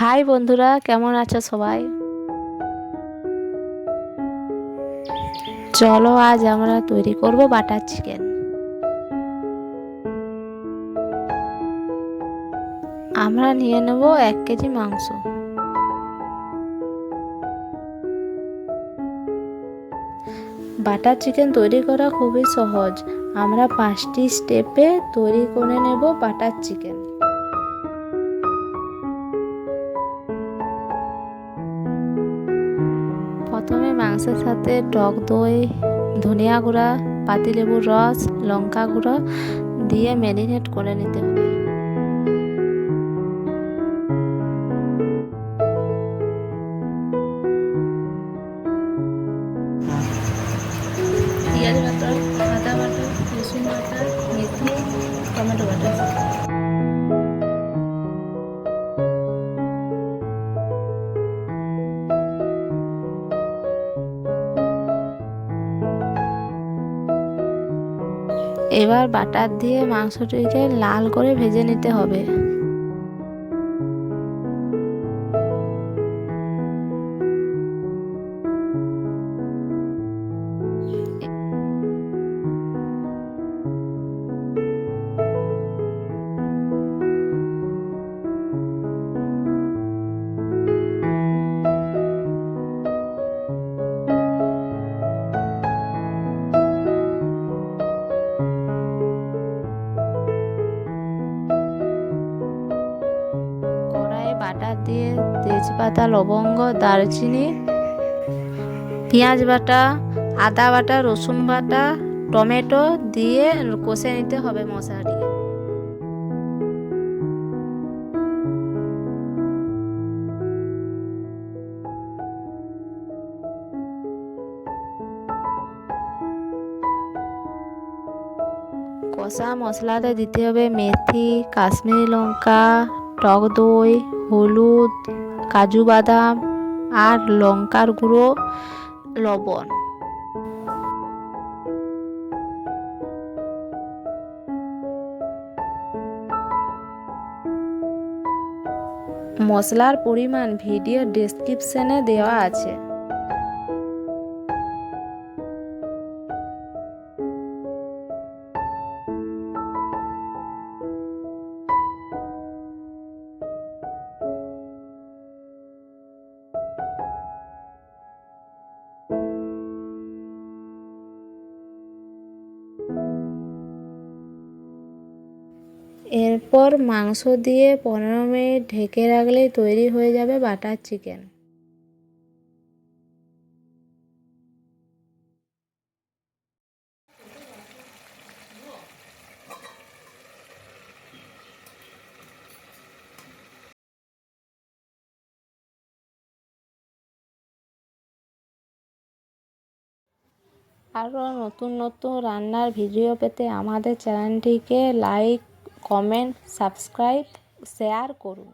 High বন্ধুরা, কেমন আছো সবাই? চলো আজ আমরা তৈরি করব বাটার চিকেন। আমরা নিয়ে নেব এক কেজি মাংস। বাটার চিকেন তৈরি করা খুবই সহজ। আমরা পাঁচটি স্টেপে তৈরি করে নেব বাটার চিকেন। প্রথমে মাংসের সাথে টক দই, ধনিয়া গুঁড়া, পাতিলেবুর রস, লঙ্কা গুঁড়ো দিয়ে ম্যারিনেট করে নিতে হবে। এবার বাটার দিয়ে মাংসটিকে লাল করে ভেজে নিতে হবে। দিয়ে তেজপাতা, লবঙ্গ, দারচিনি পেঁয়াজ বাটা আদা বাটা রসুন বাটা টমেটো দিয়ে কষে নিতে হবে মশলাটি কষা মশলাতে দিতে হবে মেথি, কাশ্মীরি লঙ্কা টক দই, হলুদ, কাজু বাদাম আর লঙ্কার গুঁড়ো, লবণ। মশলার পরিমাণ ভিডিও ডেসক্রিপশনে দেওয়া আছে। এরপর মাংস দিয়ে পনেরো মিনিট ঢেকে রাখলেই তৈরি হয়ে যাবে বাটার চিকেন। আরও নতুন নতুন রান্নার ভিডিও পেতে আমাদের চ্যানেলটিকে লাইক কমেন্ট সাবস্ক্রাইব শেয়ার করুন।